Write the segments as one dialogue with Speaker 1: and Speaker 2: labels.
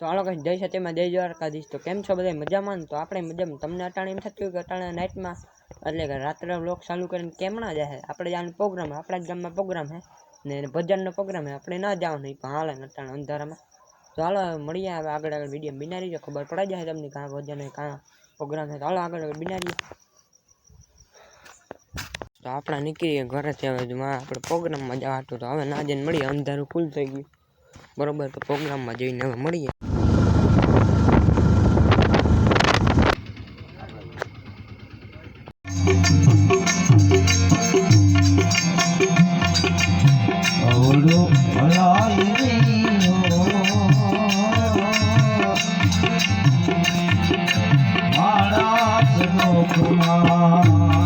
Speaker 1: તો હાલો કઈ જય સત્યમાં જય દ્વારકાધીશ. તો કેમ છો બધા? મજામાં ને? તો આપણે મજામાં. તમને અટાણે એમ થતું હોય કે અટાણે નાઇટમાં એટલે કે રાત્રે બ્લોગ ચાલુ કરીને કેમણા જાય? આપણે જવાનું પ્રોગ્રામ આપણા જ ગામમાં પ્રોગ્રામ હે ને ભજનનો પ્રોગ્રામ હે આપણે ના જવાનું પણ હાલે ને અટાણે અંધારામાં. તો હાલો હવે મળીએ હવે આગળ આગળ વીડિયો બિનારી જો ખબર પડાઈ જાય તમને કાં ભજન હે કાં પ્રોગ્રામ હે તો હાલો, આગળ આગળ બિનારીએ તો આપણે નીકળીએ ઘરેથી હવે જો માં આપણે પ્રોગ્રામમાં જવા હતું તો હવે ના જઈને મળીએ. અંધારું ફૂલ થઈ ગયું. બરોબર, તો પ્રોગ્રામમાં જઈને હવે મળીએ.
Speaker 2: મારા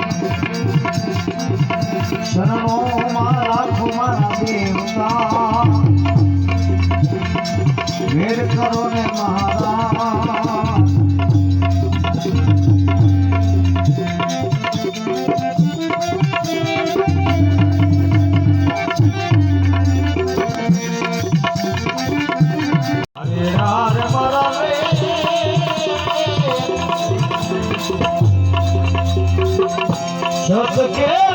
Speaker 2: દેવતા વેર કરો ને મારા રે. સત કેરી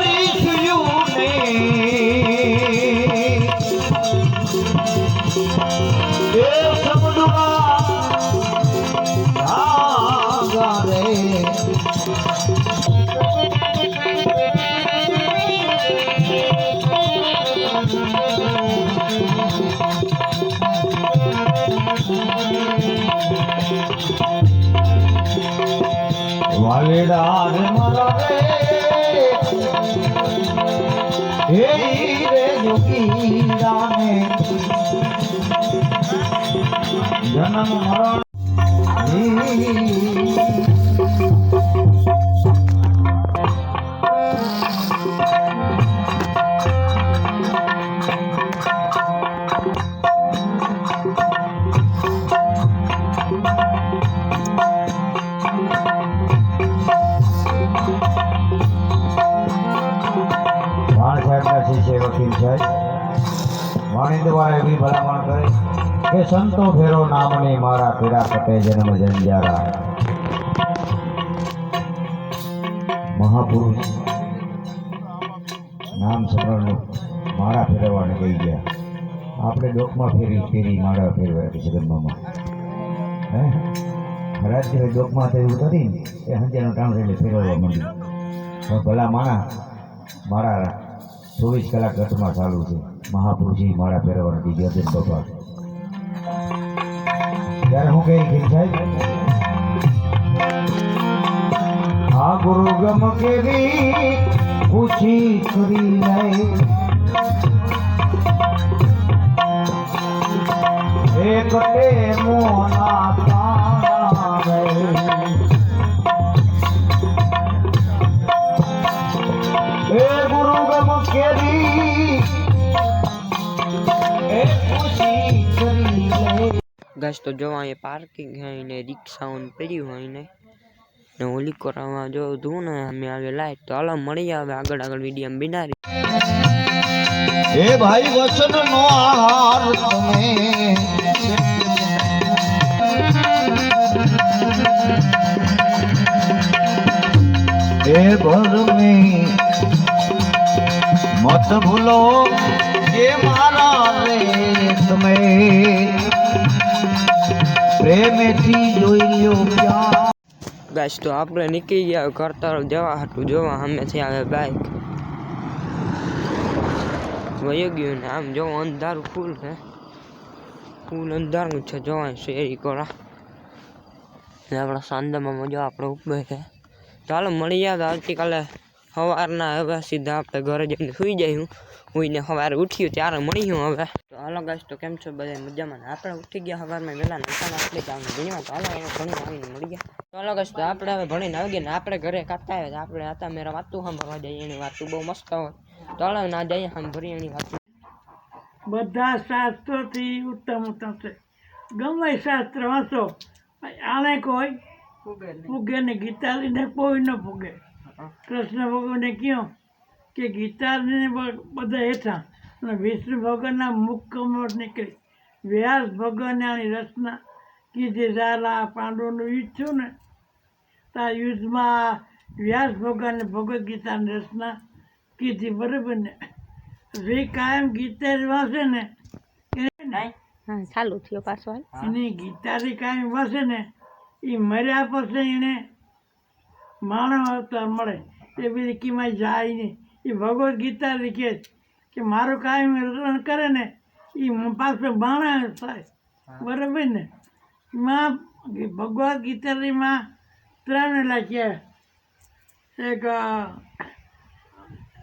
Speaker 2: વાલેડા રે મારા રે હે રે જોગી રામે જન્મ મરણ કે સંતો ફેરો નામની મારા પીરા કટે જન્મ જંજારા. મહાપુરુષ. નામ સમરણ મારા ફેરવાને કહી ગયા. આપણે ડોકમાં ફેરી ફેરી મારા ફેરવાય જગન્મામાં હે? રાજ્ય ડોકમાં થયું નથી ને એ હંજાનું ટાણું એટલે ફેરવવા માંડ્યું. પણ ભલા માણા મારા ચોવીસ કલાક ઘટમાં ચાલુ છે. મહાપુરુષી મારા ફેરવાના બીજા દિન બાપા. ત્યારે હું કઈ ગીર સાહેબ આ ગુરુ ગમ કેવી પૂછી કરી લઈ એક તે મોના કેરી
Speaker 1: ગસ તો જો અહીંયા પાર્કિંગ હે ને રિક્ષાઓને પડ્યું હોય ને ને ઓલી કોરામાં જો તું ને અમે આવે લાઈટ. તો હાલો મળી આવે આગળ આગળ વીડિયો બિનારી
Speaker 2: હે ભાઈ વચન નો આહાર તમે હે ભરમી મત ભૂલો એ મારા રે તમે. પ્રેમેથી
Speaker 1: ગાઈસ, તો આપણે નીકળી ગયા ઘર તરફ જવા હતું જોવા સામેથી આવે બાઈક વયો ગયું ને, આમ જો અંધારું ફૂલ છે. ફૂલ અંધારું છે જોવાનું શેરી કોરા. ને આપણા સાંદામાં મજા આપણે ઉપર છે. ચાલો મળી જાય આવતીકાલે. સવારના હવે સીધા આપણે ઘરે જઈને સુઈ જઈશું. સુઈને સવારે ઉઠ્યું ત્યારે મળીશું હવે. તો હાલો ગાઈસ તો કેમ છો બધા મજામાં? આપણે ઉઠી ગયા સવારમાં વહેલા નશાના આપણે જવાનું ભણીમાં તો હાલો હવે ભણી આવીને મળી ગયા. તો હાલો ગાઈસ તો આપણે હવે ભણીને આવી ગયા ને આપણે ઘરે કાઢતા આવ્યા તો આપણે હતા મેરા વાતું સાંભળવા જઈએ એની વાતું બહુ મસ્ત હોય. તો હાલો ના જઈએ સાંભળીએ એની વાતું.
Speaker 3: બધા શાસ્ત્રોથી ઉત્તમ ઉત્તમ છે. ગમે શાસ્ત્ર વાંચો આને કોઈ ફૂગે ને ગીતાજીને કોઈ ન ફૂગે કૃષ્ણ ભગવાને કહ્યું કે ગીતાને બધા હેઠા અને વિષ્ણુ ભગવાનના મુખ કમળ નીકળી. વ્યાસ ભગવાનની રચના કીધી ઝાલા પાંડવોનું યુદ્ધ થયું ને? તા યુદ્ધમાં વ્યાસ ભગવાને ભગવદ્ ગીતાની રચના કીધી બરાબર ને? જે કાયમ ગીતા જ વાંચે ને એને
Speaker 4: ચાલુ થયો પાછો.
Speaker 3: એની ગીતા કાયમ વાંચે ને એ મર્યા પછી એને માણસ અવતાર મળે. એ બધી કીમાં જાય નહીં. એ ભગવદ્ ગીતા લીખે છે કે મારું કાંઈ રણ કરે ને એ પાસે માણસ થાય. બરાબર ને? એમાં ભગવદ્ ગીતામાં ત્રણ લખ્યા. એક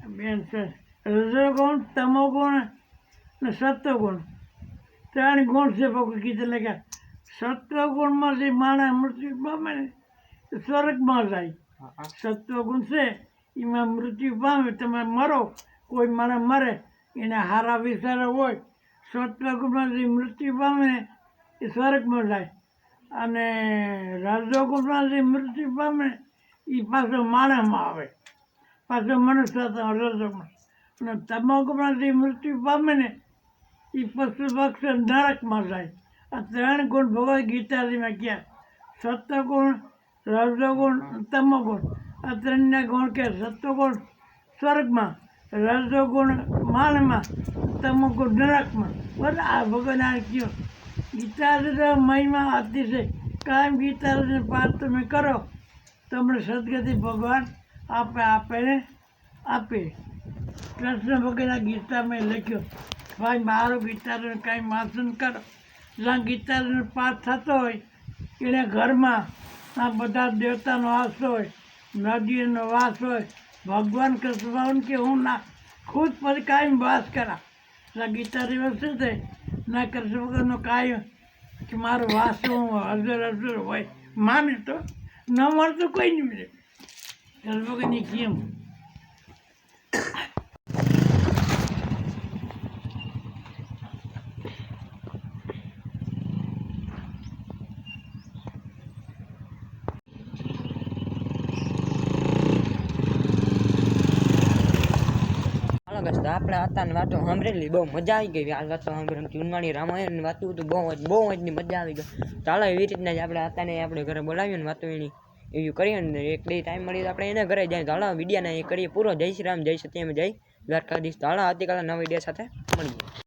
Speaker 3: બેન છે રજોગુણ તમોગુણ ને સત્વગુણ. ત્રણ ગુણ છે ભગવદ્ ગીતા લખ્યા. સત્વગુણમાંથી માણસ મૃત્યુ પામે ને સ્વર્ગમાં જાય. સત્વગુણ છે, એમાં મૃત્યુ પામે, તમે મરો, કોઈ માણસ મરે, એને હારા વિચારો હોય, સત્વગુણમાંથી મૃત્યુ પામે, એ સ્વર્ગમાં જાય. અને રજોગુણમાંથી મૃત્યુ પામે, એ પાછો માણામાં આવે. પાછો મનુષ્ય રજોગુણ અને તમાકુમાંથી મૃત્યુ પામે ને, એ પશુ પક્ષ નરકમાં જાય. આ ત્રણ ગુણ ભગવદ્ ગીતાજીમાં ક્યાં? સત્વગુણ રજોગુણ તમોગુણ આ ત્રણને ગુણ કે સત્વગુણ સ્વર્ગમાં રજોગુણ માનમાં તમોગુણ નરકમાં. બરાબર આ ભગવાન કયો? ગીતા મહિમા અતિશય કાયમ ગીતાજીને પાઠ તમે કરો. તમને સદગતિ ભગવાન આપે આપે. ને આપે કૃષ્ણ ભગવાનના ગીતામાં લખ્યો. ભાઈ મારું ગીતાનું કાંઈ માસન કરો. જ્યાં ગીતાનો પાઠ થતો હોય એને ઘરમાં આ બધા દેવતાનો વાસ હોય, નદીનો વાસ હોય, ભગવાન કૃષ્ણ કે હું ના, ખુદ પછી કાયમ વાસ કરા. એટલે ગીતા દિવસ છે ના કૃષ્ણ ભગવાનનો કાયમ કે મારો વાસ હું હજર હજર હોય, માને તો ન મળતું કોઈ નહીં મળે. કૃષ્ણ ભગવાનની કેમ
Speaker 1: હાલો ગાઈસ તો આપણે હતા ને વાતો સાંભળેલી, બહુ મજા આવી ગઈ. આ વાતો સાંભળે જૂનવાણી રામાયણ વાતું હતું બહુ જ બહુ જ મજા આવી ગઈ. ચાલો એવી રીતના જ આપણે હતા ને આપણે ઘરે બોલાવીએ ને વાતો એની, એવું કરીએ ને એક બે ટાઈમ મળી તો આપણે એને ઘરે જાય. ચાલો વિડીયોને એ કરીએ પૂરો. જય શ્રી રામ, જય સત્યમ જય દ્વારકાધીશ. ચાલો આવતીકાલે નવા વિડીયા સાથે મળીએ.